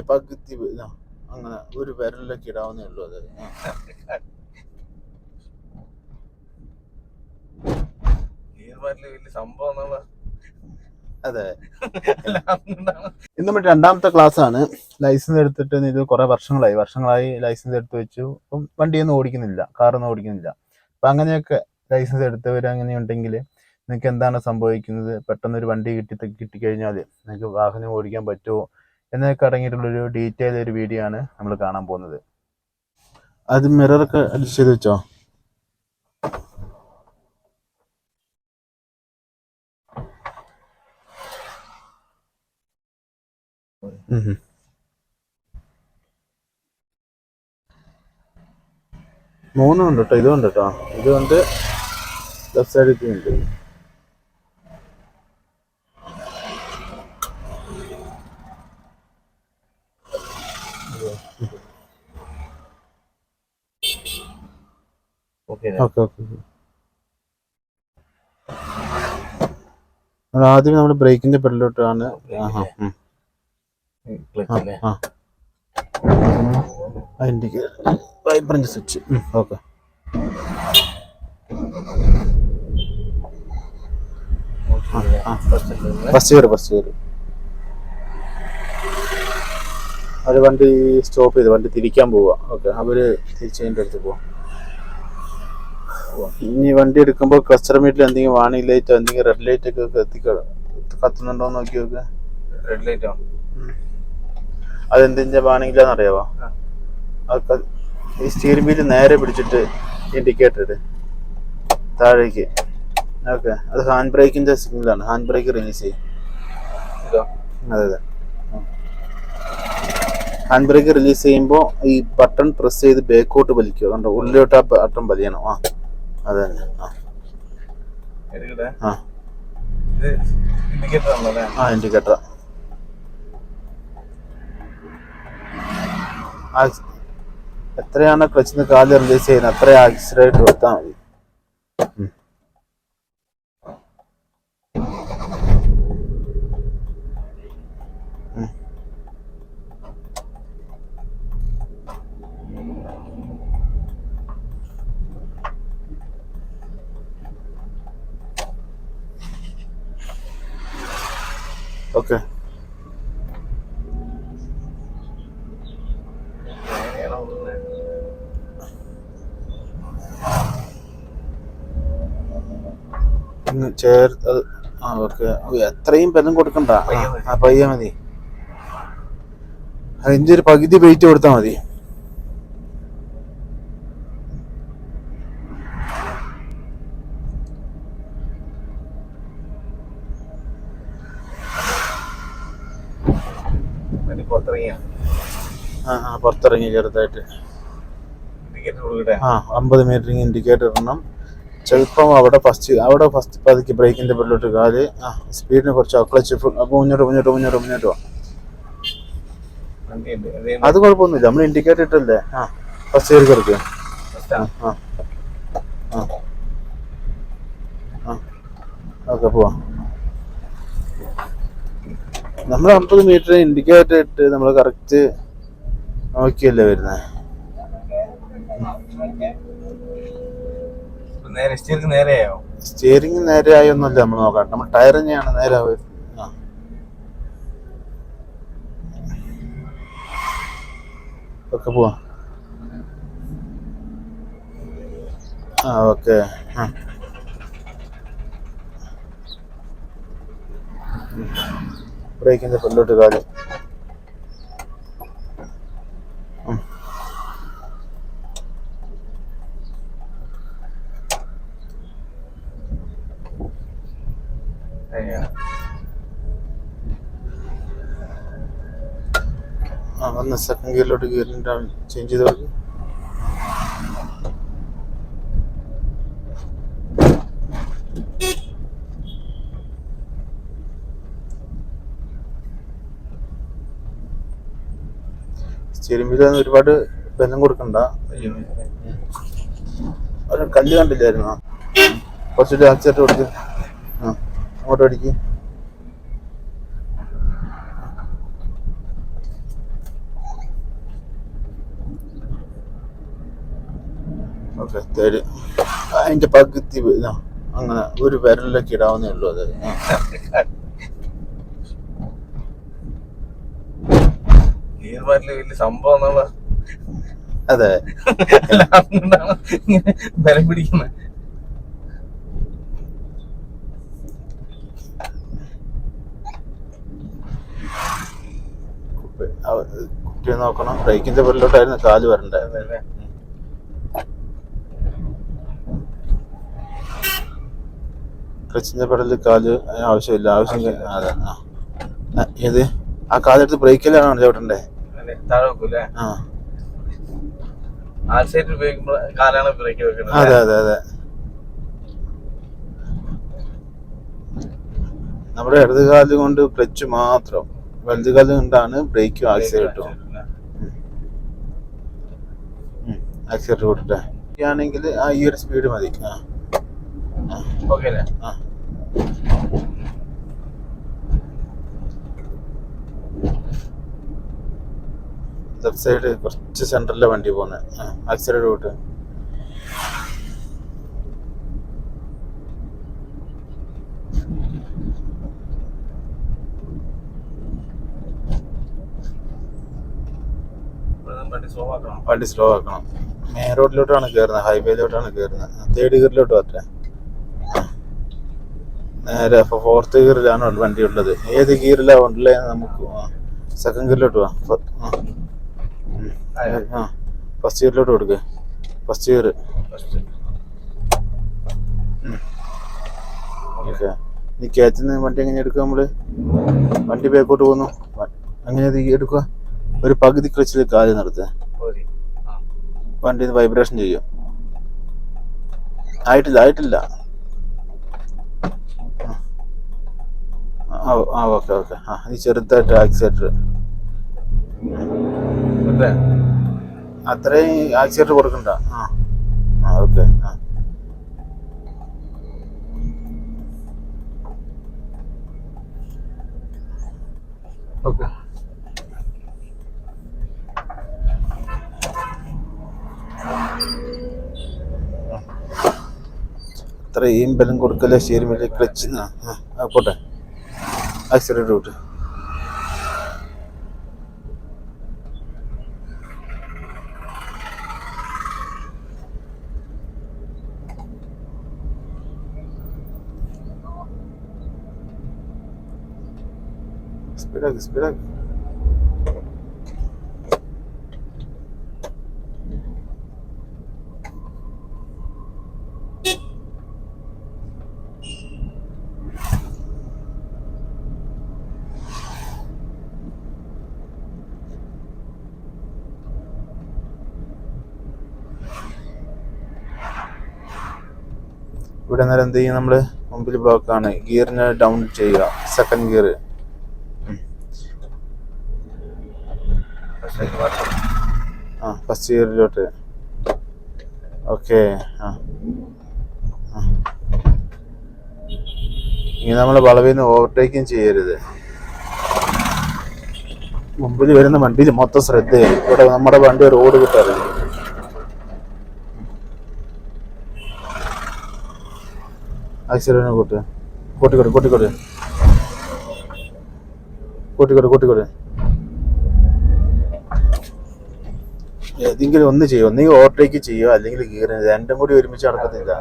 പകുതി അങ്ങനെ ഒരു വിരലിലൊക്കെ ഇടാവുന്നേ ഉള്ളൂ അത്. അതെ. ഇന്ന് നമ്മുടെ രണ്ടാമത്തെ ക്ലാസ് ആണ് ലൈസൻസ് എടുത്തിട്ട് ഇത് കുറെ വർഷങ്ങളായി. വർഷങ്ങളായി ലൈസൻസ് എടുത്ത് വെച്ചു. അപ്പം വണ്ടിയൊന്നും ഓടിക്കുന്നില്ല കാറൊന്നും ഓടിക്കുന്നില്ല. അപ്പൊ അങ്ങനെയൊക്കെ ലൈസൻസ് എടുത്തവർ അങ്ങനെ ഉണ്ടെങ്കിൽ നിങ്ങൾക്ക് എന്താണ് സംഭവിക്കുന്നത്? പെട്ടെന്ന് ഒരു വണ്ടി കിട്ടി കിട്ടിക്കഴിഞ്ഞാൽ നിങ്ങൾക്ക് വാഹനം ഓടിക്കാൻ പറ്റുമോ? എന്നൊക്കെ അടങ്ങിയിട്ടുള്ളൊരു ഡീറ്റെയിൽ ഒരു വീഡിയോ ആണ് നമ്മൾ കാണാൻ പോകുന്നത്. അത് മിററൊക്കെ അഡ്ജസ്റ്റ് ചെയ്ത് വെച്ചോ. മൂന്നും ഉണ്ട് കേട്ടോ ഇതും ഉണ്ട് കേട്ടോ ഇതുകൊണ്ട് ലെഫ്റ്റ് സൈഡിൽ ഉണ്ട്. ഓക്കേ. ഓക്കെ ആദ്യം നമ്മൾ ബ്രേക്കിന്റെ പെടലോട്ടാണ്. അതിന്റെ സ്വിച്ച് ഓക്കെ. ഫസ്റ്റ് കയറി ഫസ്റ്റ് കയറി അവർ വണ്ടി സ്റ്റോപ്പ് ചെയ്ത് വണ്ടി തിരിക്കാൻ പോവുക ഓക്കെ അവർ തിരിച്ചതിന്റെ അടുത്ത് പോവാം. ഇനി വണ്ടി എടുക്കുമ്പോൾ ക്ലസ്റ്റർ മീറ്റിൽ എന്തെങ്കിലും വാണിംഗ് ലൈറ്റോ എന്തെങ്കിലും റെഡ് ലൈറ്റ് ഒക്കെ കത്തി കത്തുന്നുണ്ടോ നോക്കി നോക്കുക റെഡ് ലൈറ്റോ അതെന്തിന്റെ വാണിംഗിലാന്ന് അറിയാവോ? ആ. അതൊക്കെ ഈ സ്റ്റീറിംഗ് വീൽ നേരെ പിടിച്ചിട്ട് ഇൻഡിക്കേറ്റർ ഇട്. താഴേക്ക്. ഓക്കെ. അത് ഹാൻഡ് ബ്രേക്കിന്റെ സിഗ്നലാണ് ഹാൻഡ് ബ്രേക്ക് റിലീസ് ചെയ്യും. അതെ അതെ. ഹാൻഡ് ബ്രേക്ക് റിലീസ് ചെയ്യുമ്പോൾ ഈ ബട്ടൺ പ്രസ് ചെയ്ത് ബേക്കോട്ട് വലിക്കുക. കണ്ടോ? ഉള്ളിലോട്ട് ആ ബട്ടൺ വലിയണം. ആ. അത് ആ. ആ. ഇൻഡിക്കേറ്റർ എത്രയാണ് ക്ലച്ചിൽ നിന്ന് കാൽ റിലീസ് ചെയ്യുന്നത്? അത്രയും ആക്സിഡന്റ് കൊടുത്താൽ മതി. ഇങ്ങ് ചേർത്ത് ആ ഓക്കെ. എത്രയും ബലം കൊടുക്കണ്ട. ആ, പയ്യെ മതി. അതിന്റെ ഒരു പകുതി വെയിറ്റ് കൊടുത്താൽ മതി വണ്ടി പുറത്തിറങ്ങിയോ ആ ആ പുറത്തിറങ്ങി ചെറുതായിട്ട്. ആ അമ്പത് മീറ്റർ ഇൻഡിക്കേറ്റർ ഇടണം. ചിലപ്പം അവിടെ ഫസ്റ്റ് അവിടെ ഫസ്റ്റ് പതുക്കി ബ്രേക്കിന്റെ പിന്നിലോട്ട് കാൽ. ആ സ്പീഡിന് കുറച്ച് ക്ലച്ച് അപ്പോൾ മുന്നോട്ട് മുന്നോട്ട് മുന്നോട്ട് മുന്നോട്ട് വണ്ടിയുണ്ട്. അതേ കുഴപ്പമൊന്നുമില്ല. നമ്മൾ ഇൻഡിക്കേറ്റർ ഇട്ടല്ലേ? ആ ഫസ്റ്റ് കയറി കിടക്കുക ആ ആ ആ. ഓക്കെ പോവാം. നമ്മൾ അമ്പത് മീറ്റർ ഇൻഡിക്കേറ്റർ ഇട്ട് നമ്മൾ കറക്റ്റ് നോക്കിയല്ലേ വരുന്നത് നേരെയായോ? സ്റ്റിയറിംഗ് നേരെ ആയൊന്നുമല്ല നമ്മൾ നോക്കാം. നമ്മൾ ടയർ തന്നെയാണ് നേരെ ഒക്കെ പോവാം. ആ ഓക്കെ. ആ. ബ്രേക്കിന്റെ പിന്നിലോട്ട് കാൽ. വന്ന് സെക്കൻഡ് ഗിയറിലോട്ട് ഗിയറിന്റെ ചേഞ്ച് ചെയ്ത് നോക്കി സ്റ്റിയറിംഗ് ഒരുപാട് ബലം കൊടുക്കണ്ട. ഒരു കല്ല് കണ്ടില്ലായിരുന്നോ? കുറച്ചൊരു ആക്സിഡന്റ് കൊടുത്ത് ആ അങ്ങോട്ട് അടിക്ക് തേർഡ് അതിന്റെ പകുതി അങ്ങനെ ഒരു വിരലിലൊക്കെ ഇടാവുന്നേ ഉള്ളൂ അത്. വലിയ സംഭവം എന്നുള്ള അതെ. ബലം പിടിക്കുന്ന. കുട്ടിയെ നോക്കണം. ബ്രേക്കിന്റെ പേരിലോട്ടായിരുന്നു കാൽ വരണ്ടേ അതല്ലേ? ക്ലച്ചിന്റെ പെടലിൽ കാൽ ആവശ്യമില്ല. ആവശ്യം അതെ. ആ. ഏത്? ആ കാലെടുത്ത് ബ്രേക്കിലാണ് ചവിട്ടണ്ടേ? ആ. അതെ അതെ അതെ. നമ്മുടെ ഇടത് കാൽ കൊണ്ട് ക്ലച്ച് മാത്രം. വലത് കാൽ കൊണ്ടാണ് ബ്രേക്കും ആക്സിലേറ്ററും ആക്സിലേറ്റർ ആണെങ്കിൽ ആ ഈ ഒരു സ്പീഡ് മതി. ആ. ഓക്കെ അല്ലേ? ആ. ലെഫ്റ്റ് സൈഡ് കുറച്ച് സെന്ററിലെ വണ്ടി പോകുന്നത് ആക്സിഡന്റ് റൂട്ട് ഇപ്പോഴും വണ്ടി സ്ലോ ആക്കണം. വണ്ടി സ്ലോ ആക്കണം. മെയിൻ റോഡിലോട്ടാണ് കയറുന്നത് ഹൈവേയിലോട്ടാണ് കയറുന്നത് തേർഡ് ഗിയറിലോട്ട് പറ്റേ നേരെ ഫോർത്ത് ഗിയറിലാണ് വണ്ടി ഉള്ളത് ഏത് ഗിയറിലാണ് ഉള്ളത് നമുക്ക് സെക്കൻഡ് ഗിയറിലോട്ട് പോവാം ആ. ഫസ്റ്റ് ഗിയറിലോട്ട് കൊടുക്ക്. First gear okay. നീ കയറ്റുന്ന വണ്ടി എങ്ങനെ എടുക്കുക നമ്മൾ വണ്ടി ബാക്കോട്ട് പോകുന്നു. അങ്ങനെ എടുക്കുക. ഒരു പകുതി ക്ലച്ചിൽ കാൽ നിർത്തുക വണ്ടി വൈബ്രേഷൻ ചെയ്യും. ആയിട്ടില്ല ആയിട്ടില്ല. ആ ആ ഓക്കെ ഓക്കെ. ആ ഈ ചെറുതായിട്ട് ആക്സിലേറ്റർ. അല്ലേ? അത്രയും ആക്സിലേറ്റർ കൊടുക്കണ്ട. ആ ആ ഓക്കെ ആ. ഓക്കെ. അത്രയും ബലം കൊടുക്കല്ലേ ശരി ക്ലച്ച്. ആ, പോട്ടെ. ആക്സിലേറ്റർ വിട്ട് സ്പീഡാക്ക് സ്പീഡാക്ക് ഇവിടെ നേരം എന്ത് ചെയ്യും നമ്മൾ? മുമ്പിൽ ബ്ലോക്ക് ആണ്. ഗിയറിനെ ഡൗൺ ചെയ്യുക. സെക്കൻഡ് ഗിയർ ആ ഫസ്റ്റ് ഗിയറിലോട്ട് ഓക്കെ ആ. ഇനി നമ്മൾ വളവിൽ നിന്ന് ഓവർടേക്കും ചെയ്യരുത്. മുമ്പിൽ വരുന്ന വണ്ടിയിൽ മൊത്തം ശ്രദ്ധയായി ഇവിടെ നമ്മുടെ വണ്ടി റോഡ് കിട്ടാറില്ല. ആക്സിഡന്റ് കൂട്ട്. കോട്ടിക്കോട് കോട്ടിക്കോട്. കോട്ടിക്കോട് കോട്ടിക്കോട്. ഏതെങ്കിലും ഒന്ന് ചെയ്യോ? ഒന്നെങ്കിൽ ഓവർടേക്ക് ചെയ്യോ? അല്ലെങ്കിൽ ഗീറിന് രണ്ടും കൂടി ഒരുമിച്ച് നടക്കത്തില്ല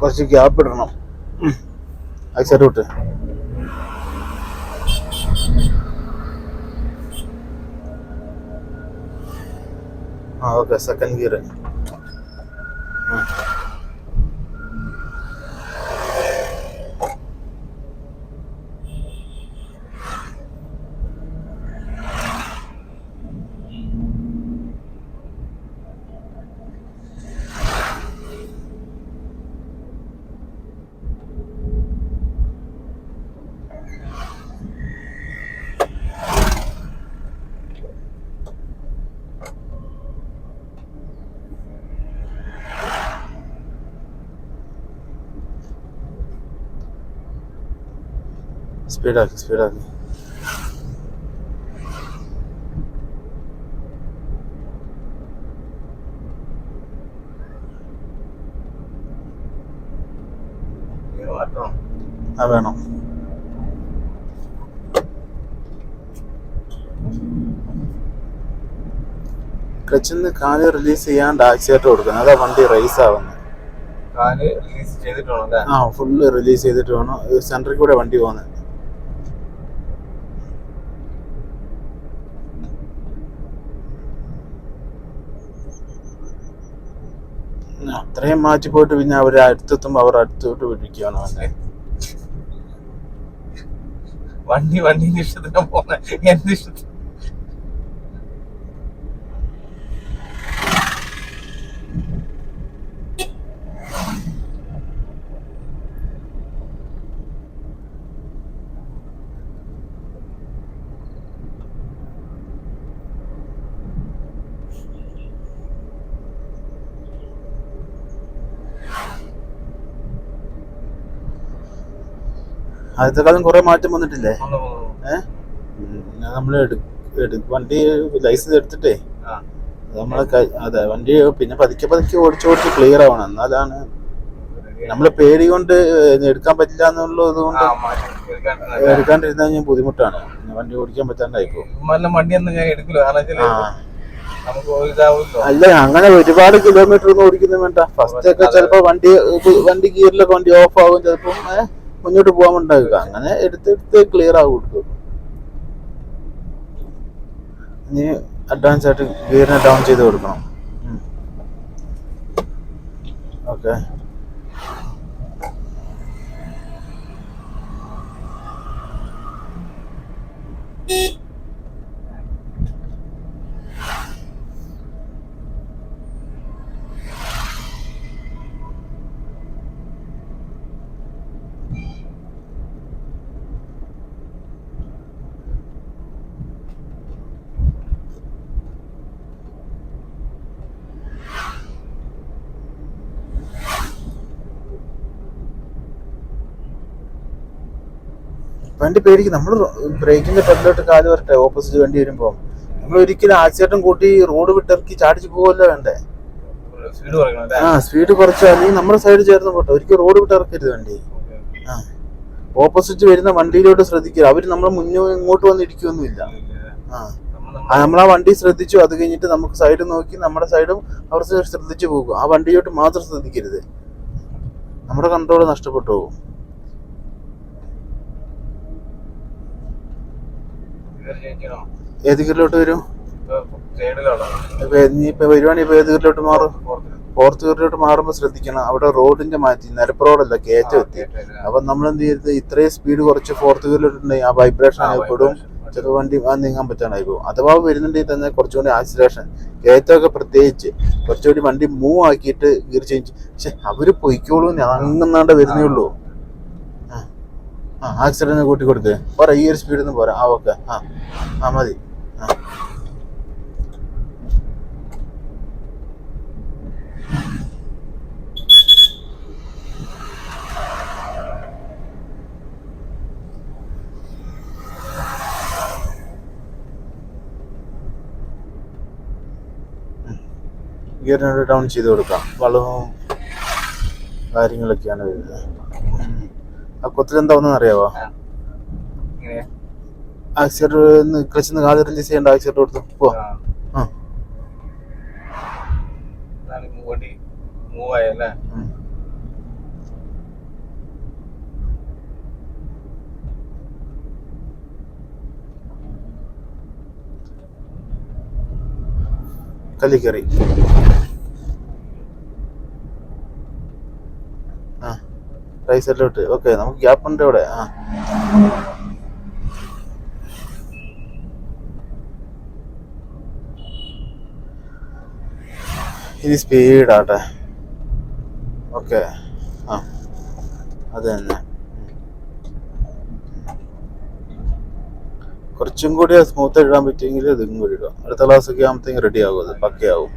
കുറച്ച് ഗ്യാപ്പ് ഇടണം. ആക്സിഡന്റ് വിട്ട് ആ ഓക്കെ സെക്കൻഡ് സ്പീഡാക്കി സ്പീഡാക്കി ആ വേണം ക്ലച്ചിൽ നിന്ന് കാൽ റിലീസ് ചെയ്യാണ്ട് ആക്സിലേറ്റർ കൊടുക്കുന്നത് അതാ വണ്ടി റേസ് ആവുന്നത് കാൽ റിലീസ് ചെയ്തിട്ട് വേണം ആ ഫുള്ള് റിലീസ് ചെയ്തിട്ട് വേണം. സെന്ററിൽ കൂടെ വണ്ടി പോകുന്നത്. അത്രയും മാറ്റി പോയിട്ട് പിന്നെ അവർ അടുത്തെത്തുമ്പോൾ അവർ അടുത്തോട്ട് പിടിക്കുകയാണ് അവന്റെ വണ്ടി വണ്ടി ഇഷ്ടത്തിന് പോന്നെ എന്ത് ഇഷ്ടത്തിന് ആദ്യത്തെക്കാളും കുറെ മാറ്റം വന്നിട്ടില്ലേ? ഏഹ് നമ്മൾ വണ്ടി ലൈസൻസ് എടുത്തിട്ടേ. നമ്മളെ അതെ വണ്ടി പിന്നെ പതുക്കെ പതുക്കെ ഓടിച്ച് ഓടിച്ച് ക്ലിയർ ആവണം. എന്നാലാണ് നമ്മളെ പേടി കൊണ്ട് എടുക്കാൻ പറ്റില്ല എന്നുള്ളത് കൊണ്ട് മാറ്റി എടുക്കാൻ എടുക്കാണ്ടിരുന്ന ബുദ്ധിമുട്ടാണ്. വണ്ടി ഓടിക്കാൻ പറ്റാണ്ടായിപ്പോ. അല്ല അങ്ങനെ ഒരുപാട് കിലോമീറ്റർ ഒന്നും ഓടിക്കുന്നത് വേണ്ട. ഫസ്റ്റ് ഒക്കെ ചിലപ്പോ വണ്ടി വണ്ടി ഗിയറിലൊക്കെ വണ്ടി ഓഫ് ആകും ചിലപ്പോ മുന്നോട്ട് പോകാൻ ഉണ്ടാക്കുക. അങ്ങനെ എടുത്തെടുത്ത് ക്ലിയർ ആകും കൊടുക്കും ഇനി അഡ്വാൻസ് ആയിട്ട് ഗിയറിനെ ഡൗൺ ചെയ്ത് കൊടുക്കണം. ഓക്കെ വണ്ടി പേടിക്കും നമ്മൾ ബ്രേക്കിന്റെ പെട്ടിലോട്ട് കാൽ വരട്ടെ ഓപ്പോസിറ്റ് വണ്ടി വരുമ്പോൾ നമ്മൾ ഒരിക്കലും ആക്സിഡന്റും കൂട്ടി റോഡ് വിട്ടിറക്കി ചാടിച്ചു പോകുമല്ലോ വേണ്ടേ? ആ സ്പീഡ് കുറച്ചാൽ അല്ലെങ്കിൽ നമ്മുടെ സൈഡ് ചേർന്ന് പോട്ടെ. ഒരിക്കലും റോഡ് വിട്ടിറക്കരുത് വണ്ടി. ആ. ഓപ്പോസിറ്റ് വരുന്ന വണ്ടിയിലോട്ട് ശ്രദ്ധിക്കുക. അവർ നമ്മളെ മുന്നോ ഇങ്ങോട്ട് വന്ന് ഇടിക്കൊന്നുമില്ല ആ. നമ്മൾ ആ, നമ്മളാ വണ്ടി ശ്രദ്ധിച്ചു. അത് കഴിഞ്ഞിട്ട് നമുക്ക് സൈഡ് നോക്കി നമ്മുടെ സൈഡും അവർ ശ്രദ്ധിച്ചു പോകും. ആ വണ്ടിയോട്ട് മാത്രം ശ്രദ്ധിക്കരുത്. നമ്മുടെ കൺട്രോൾ നഷ്ടപ്പെട്ടു പോകും ഗിയർ ചേഞ്ച് ചെയ്യണോ ഏത് ഗിയറിലോട്ട് വരും? ഇനിയിപ്പോ വരുവാണെങ്കിൽ ഇപ്പൊ ഗിയറിലോട്ട് മാറും? ഫോർത്ത് ഗിയറിലോട്ട് മാറുമ്പോൾ ശ്രദ്ധിക്കണം. അവിടെ റോഡിന്റെ മാറ്റി. നിരപ്പ് റോഡല്ല കയറ്റം എത്തി. അപ്പൊ നമ്മൾ എന്ത് ചെയ്യരുത് ഇത്രയും സ്പീഡ് കുറച്ച് ഫോർത്ത് ഗിയറിലോട്ടുണ്ടെങ്കിൽ ആ വൈബ്രേഷൻ അനുഭവപ്പെടും ചില വണ്ടി നീങ്ങാൻ പറ്റാണ്ടായി പോകും. അഥവാ വരുന്നുണ്ടെങ്കിൽ തന്നെ കുറച്ചുകൂടി ആക്സിലേഷൻ കയറ്റമൊക്കെ പ്രത്യേകിച്ച്. കുറച്ചുകൂടി വണ്ടി മൂവ് ആക്കിയിട്ട് ഗിയർ ചേഞ്ച് പക്ഷെ അവർ പൊയ്ക്കോളൂ അങ്ങന്നാണ്ട് വരുന്നേ ഉള്ളൂ. ആ ആക്സിഡന്റ് കൂട്ടി കൊടുക്ക് പോരാ ഈ ഒരു സ്പീഡിൽ നിന്ന് പോരാ. ആ ഓക്കെ. ആ ആ മതി. ആ. ഗിയറിനോട് ഡൗൺ ചെയ്ത് കൊടുക്കാം. വളവും കാര്യങ്ങളൊക്കെയാണ് വരുന്നത്. ആ കൊത്തിലെന്താണെന്ന് അറിയാവോ? ആക്സിഡന്റ് ക്ലച്ചിന്ന് കാൽ റിലീസ് ചെയ്യേണ്ട ആക്സിഡന്റ് കൊടുത്തു. പോ. ആ. ആ അതാണ് ഈ വണ്ടി മൂവ് ആയല്ലേ ഉം. കല്ലി കയറി ആ റൈറ്റ് ഓക്കെ നമുക്ക് ഗ്യാപ്പ് ഉണ്ട് ഇവിടെ. ആ. ഇനി സ്പീഡാട്ടെ. ഓക്കെ ആ. അത് തന്നെ. കുറച്ചും കൂടി സ്മൂത്ത് ഇടാൻ പറ്റുമെങ്കിൽ ഇതും കൂടി ഇടാം അടുത്ത ക്ലാസ് ഒക്കെ ആകുമ്പോഴത്തേക്കും റെഡി ആകും അത്. പക്കയാവും.